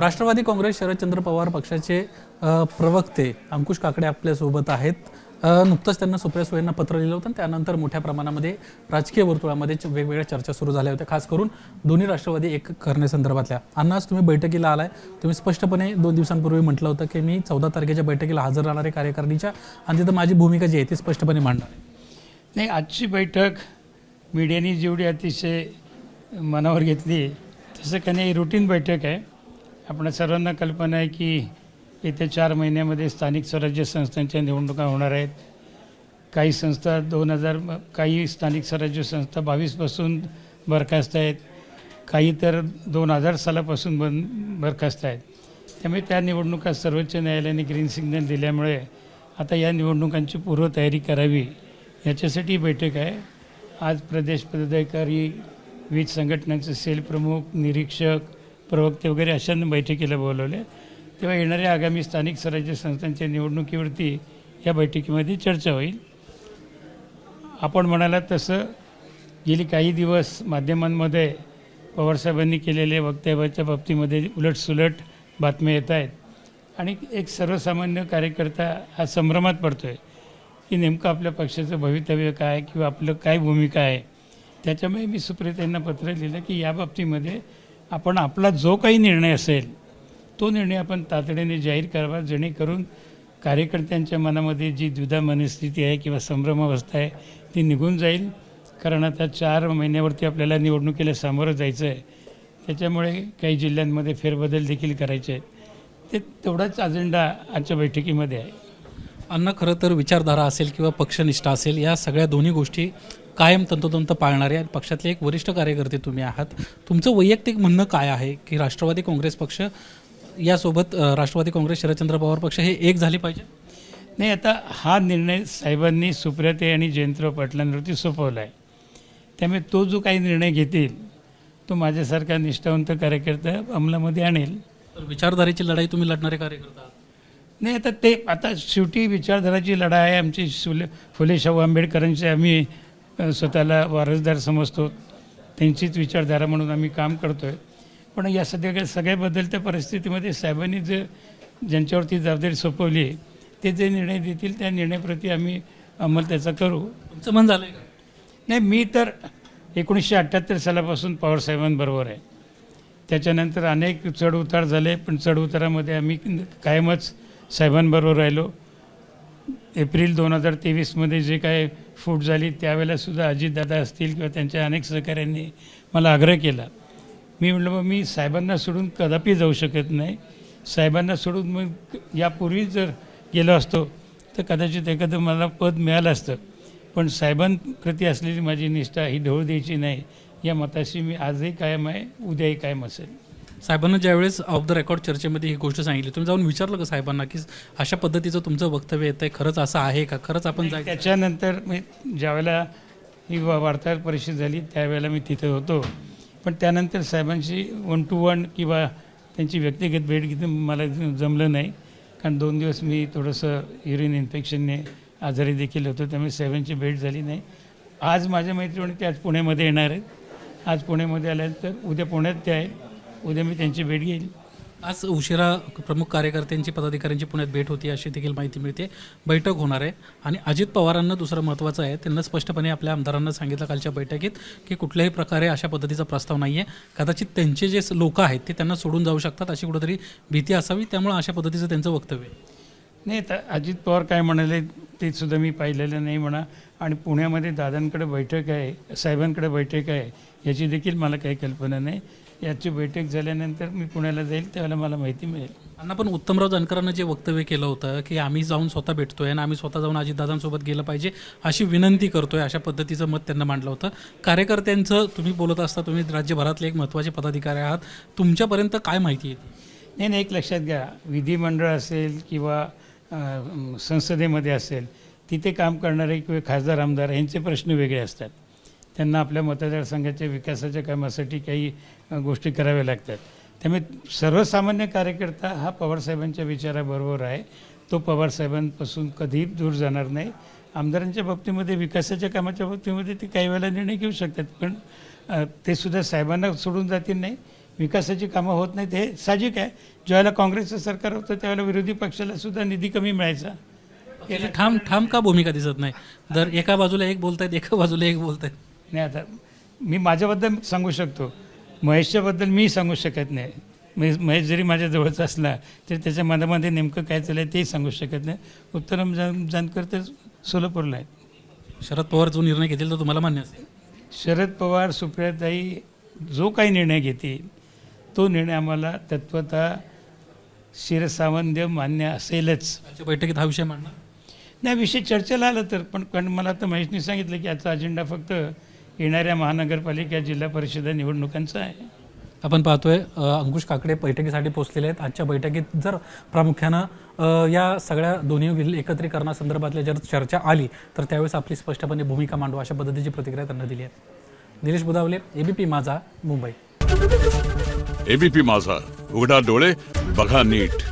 राष्ट्रवादी काँग्रेस शरदचंद्र पवार पक्षाचे प्रवक्ते अंकुश काकडे आपल्यासोबत आहेत. नुकतंच त्यांना सुप्रिया सुळेंना पत्र लिहिलं होतं त्यानंतर मोठ्या प्रमाणामध्ये राजकीय वर्तुळामध्ये वेगवेगळ्या चर्चा सुरू झाल्या होत्या. खास करून दोन्ही राष्ट्रवादी एक करण्यासंदर्भातल्या अन्नास तुम्ही बैठकीला आलाय. तुम्ही स्पष्टपणे दोन दिवसांपूर्वी म्हटलं होतं की मी चौदा तारखेच्या बैठकीला हजर राहणारे कार्यकारिणीच्या आणि तिथं माझी भूमिका जी आहे ती स्पष्टपणे मांडणार आहे. नाही आजची बैठक मीडियाने जेवढी अतिशय मनावर घेतली तसं काही नाही रुटीन बैठक आहे. आपल्या सर्वांना कल्पना आहे की येत्या चार महिन्यामध्ये स्थानिक स्वराज्य संस्थांच्या निवडणुका होणार आहेत. काही संस्था दोन हजार काही स्थानिक स्वराज्य संस्था बावीसपासून बरखास्त आहेत. काही तर दोन हजार सालापासून बन बरखास्त आहेत. त्यामुळे त्या निवडणुका सर्वोच्च न्यायालयाने ग्रीन सिग्नल दिल्यामुळे आता या निवडणुकांची पूर्वतयारी करावी याच्यासाठी बैठक आहे. आज प्रदेश पदाधिकारी विविध संघटनांचे सेल प्रमुख निरीक्षक प्रवक्ते वगैरे अशांना बैठकीला बोलवले. तेव्हा येणाऱ्या आगामी स्थानिक स्वराज्य संस्थांच्या निवडणुकीवरती या बैठकीमध्ये चर्चा होईल. आपण म्हणालात तसं गेली काही दिवस माध्यमांमध्ये पवारसाहेबांनी केलेले वक्तव्याच्या बाबतीमध्ये उलटसुलट बातम्या येत आहेत. आणि एक सर्वसामान्य कार्यकर्ता हा संभ्रमात पडतो आहे की नेमकं आपल्या पक्षाचं भवितव्य काय किंवा आपलं काय भूमिका आहे. त्याच्यामुळे मी सुप्रियतांना पत्र लिहिलं की या बाबतीमध्ये आपण आपला जो काही निर्णय असेल तो निर्णय आपण तातडीने जाहीर करावा जेणेकरून कार्यकर्त्यांच्या मनामध्ये जी द्विधा मनस्थिती आहे किंवा संभ्रमावस्था आहे ती निघून जाईल. कारण आता चार महिन्यावरती आपल्याला निवडणुकीला सामोरं जायचं आहे त्याच्यामुळे काही जिल्ह्यांमध्ये फेरबदल देखील करायचे आहेत. ते तेवढाच अजेंडा आजच्या बैठकीमध्ये आहे. अन्न खरं तर विचारधारा असेल किंवा पक्षनिष्ठा असेल या सगळ्या दोन्ही गोष्टी कायम तंतोतंत पाळणारे आणि पक्षातले एक वरिष्ठ कार्यकर्ते तुम्ही आहात. तुमचं वैयक्तिक म्हणणं काय आहे की राष्ट्रवादी काँग्रेस पक्ष यासोबत राष्ट्रवादी काँग्रेस शरदचंद्र पवार पक्ष हे एक झाले पाहिजे? नाही आता हा निर्णय साहेबांनी सुप्रियाते आणि जयंतराव पाटलांवरती सोपवला आहे त्यामुळे तो जो काही निर्णय घेतील तो माझ्यासारखा निष्ठावंत कार्यकर्ता अंमलामध्ये आणेल. तर विचारधारेची लढाई तुम्ही लढणारे कार्यकर्ता नाही आता ते आता शेवटी विचारधाराची लढाई आहे आमची फुले फुले शाहू आंबेडकरांचे आम्ही स्वतःला वारसदार समजतो त्यांचीच विचारधारा म्हणून आम्ही काम करतो आहे पण या सध्या सगळ्या बदलत्या परिस्थितीमध्ये साहेबांनी जे ज्यांच्यावरती जबाबदारी सोपवली आहे ते जे निर्णय देतील त्या निर्णयाप्रती आम्ही अंमल त्याचा करू. तुमचं मन झालंय का? नाही मी तर एकोणीसशे अठ्ठ्याहत्तर सालापासून पवारसाहेबांबरोबर आहे. त्याच्यानंतर अनेक चढ उतार झाले पण चढ उतारामध्ये आम्ही कायमच साहेबांबरोबर राहिलो. एप्रिल दोन हजार तेवीसमध्ये जे काय फूट झाली त्यावेळेलासुद्धा अजितदादा असतील किंवा त्यांच्या अनेक सहकाऱ्यांनी मला आग्रह केला. मी म्हटलं मग मी साहेबांना सोडून कदापि जाऊ शकत नाही. साहेबांना सोडून मग यापूर्वी जर गेलो असतो तर कदाचित एखादं मला पद मिळालं असतं. पण साहेबांप्रती असलेली माझी निष्ठा ही ढोळ द्यायची नाही. या मताशी मी आजही कायम आहे उद्याही कायम असेल. साहेबांना ज्यावेळेस ऑफ द रेकॉर्ड चर्चेमध्ये ही गोष्ट सांगितली तुम्ही जाऊन विचारलं का साहेबांना की अशा पद्धतीचं तुमचं वक्तव्य येतं आहे खरंच असं आहे का? खरंच आपण जायचं. त्याच्यानंतर मी ज्यावेळेला ही वार्ताहर परिषद झाली त्यावेळेला मी तिथे होतो. पण त्यानंतर साहेबांशी वन टू वन किंवा त्यांची व्यक्तिगत भेट घेणं मला जमलं नाही. कारण दोन दिवस मी थोडंसं युरिन इन्फेक्शनने आजारी देखील होतो त्यामुळे साहेबांची भेट झाली नाही. आज माझ्या मैत्रिणी ते आज पुण्यामध्ये येणार आहेत. आज पुण्यामध्ये आल्यानंतर उद्या पुण्यात ते आहेत. उद्या मी त्यांची भेट घेईल. आज उशिरा प्रमुख कार्यकर्त्यांची पदाधिकाऱ्यांची पुण्यात भेट होती अशी देखील माहिती मिळते. बैठक होणार आहे. आणि अजित पवारांना दुसरं महत्त्वाचं आहे. त्यांना स्पष्टपणे आपल्या आमदारांना सांगितलं कालच्या बैठकीत की कुठल्याही प्रकारे अशा पद्धतीचा प्रस्ताव नाही आहे कदाचित त्यांचे जे लोक आहेत ते त्यांना सोडून जाऊ शकतात अशी कुठेतरी भीती असावी. त्यामुळे अशा पद्धतीचं त्यांचं वक्तव्य नाही तर अजित पवार काय म्हणाले ते सुद्धा मी पाहिलेलं नाही म्हणा. आणि पुण्यामध्ये दादांकडे बैठक आहे साहेबांकडे बैठक आहे याची देखील मला काही कल्पना नाही. याची बैठक झाल्यानंतर मी पुण्याला जाईल त्यावेळेला मला माहिती मिळेल. अण्णा पण उत्तमराव जानकरांना जे वक्तव्य केलं होतं की आम्ही जाऊन स्वतः भेटतोय आणि आम्ही स्वतः जाऊन अजितदादांसोबत गेलं पाहिजे अशी विनंती करतोय अशा पद्धतीचं मत त्यांना मांडलं होतं. कार्यकर्त्यांचं तुम्ही बोलत असता तुम्ही राज्यभरातले एक महत्त्वाचे पदाधिकारी आहात. तुमच्यापर्यंत काय माहिती आहे? नाही नाही एक लक्षात घ्या. विधिमंडळ असेल किंवा संसदेमध्ये असेल तिथे काम करणारे किंवा खासदार आमदार यांचे प्रश्न वेगळे असतात. त्यांना आपल्या मतदारसंघाच्या विकासाच्या कामासाठी काही गोष्टी कराव्या लागतात. त्यामुळे सर्वसामान्य कार्यकर्ता हा पवारसाहेबांच्या विचाराबरोबर आहे. तो पवारसाहेबांपासून कधीही दूर जाणार नाही. आमदारांच्या बाबतीमध्ये विकासाच्या कामाच्या बाबतीमध्ये ते काही वेळेला निर्णय घेऊ शकतात पण ते सुद्धा साहेबांना सोडून जातील नाही. विकासाची कामं होत नाहीत हे साहजिक आहे. ज्यावेळेला काँग्रेसचं सरकार होतं त्यावेळेला विरोधी पक्षाला सुद्धा निधी कमी मिळायचा. ठाम ठाम का भूमिका दिसत नाही? दर एका बाजूला एक बोलतायत एका बाजूला एक बोलतायत. नाही आता मी माझ्याबद्दल सांगू शकतो. महेशच्याबद्दल मी सांगू शकत नाही. महेश महेश जरी माझ्या जवळचा असला तरी त्याच्या मनामध्ये नेमकं काय चाललं आहे तेही सांगू शकत नाही. उत्तरम जान जानकर तर सोलापूरला आहेत. शरद पवार जो निर्णय घेतील तो तुम्हाला मान्य असेल. शरद पवार सुप्रियाताई जो काही निर्णय घेतील तो निर्णय आम्हाला तत्वतः शिरसावंद्य मान्य असेलच. बैठकीत हा विषय मांडणार? नाही विषय चर्चेला आलं तर पण कारण मला तर महेशनी सांगितलं की आजचा अजेंडा फक्त येणाऱ्या महानगरपालिका जिल्हा परिषद निवडणुकांचा आहे. आपण पाहतोय अंकुश काकडे बैठकीसाठी पोहोचलेले आहेत. आजच्या बैठकीत जर प्रामुख्यानं या सगळ्या दोन्ही एकत्रीकरणासंदर्भातल्या जर चर्चा आली तर त्यावेळेस आपली स्पष्टपणे भूमिका मांडू अशा पद्धतीची प्रतिक्रिया त्यांना दिली आहे. निलेश बुदावले एबीपी माझा मुंबई. एबीपी माझा उघडा डोळे बघा नीट.